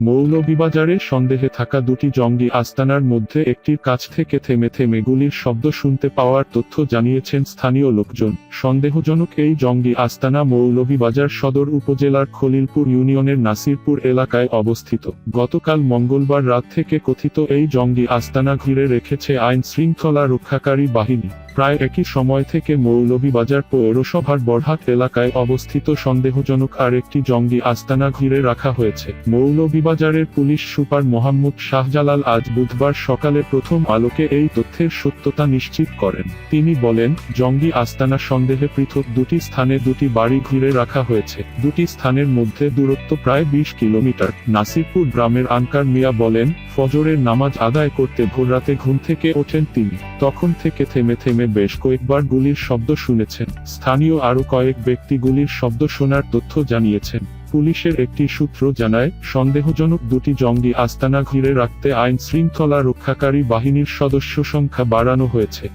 মৌলভীবাজারে সন্দেহে থাকা দুটি জঙ্গি আস্তানার মধ্যে একটির কাছ থেকে থেমে থেমে গুলির শব্দ শুনতে পাওয়ার তথ্য জানিয়েছেন স্থানীয় লোকজন। সন্দেহজনক এই জঙ্গি আস্তানা মৌলভীবাজার সদর উপজেলার খলিলপুর ইউনিয়নের নাসিরপুর এলাকায় অবস্থিত। গতকাল মঙ্গলবার রাত থেকে কথিত এই জঙ্গি আস্তানা ঘিরে রেখেছে আইন শৃঙ্খলা রক্ষাকারী বাহিনী। প্রায় একই সময় থেকে মৌলভীবাজার পৌরসভার বরহাট এলাকায় অবস্থিত সন্দেহজনক আরেকটি জঙ্গি আস্তানা ঘিরে রাখা হয়েছে। মৌলভীবাজারের পুলিশ সুপার মোহাম্মদ শাহজালাল আজ বুধবার সকালে প্রথম আলোকে এই তথ্যের সত্যতা নিশ্চিত করেন। তিনি বলেন, জঙ্গি আস্তানা সন্দেহে পৃথক দুটি স্থানে দুটি বাড়ি ঘিরে রাখা হয়েছে। দুটি স্থানের মধ্যে দূরত্ব প্রায় বিশ কিলোমিটার। নাসিরপুর গ্রামের আনকার মিয়া বলেন, ফজরের নামাজ আদায় করতে ভোররাতে ঘুম থেকে ওঠেন তিনি। তখন থেকে থেমে থেমে বেশ কয়েকবার গুলির শব্দ শুনেছেন। স্থানীয় আরও কয়েক ব্যক্তি গুলির শব্দ শোনার তথ্য জানিয়েছেন। পুলিশের একটি সূত্র জানায়, সন্দেহজনক দুটি জঙ্গি আস্তানা ঘিরে রাখতে আইন শৃঙ্খলা রক্ষাকারী বাহিনীর সদস্য সংখ্যা বাড়ানো হয়েছে।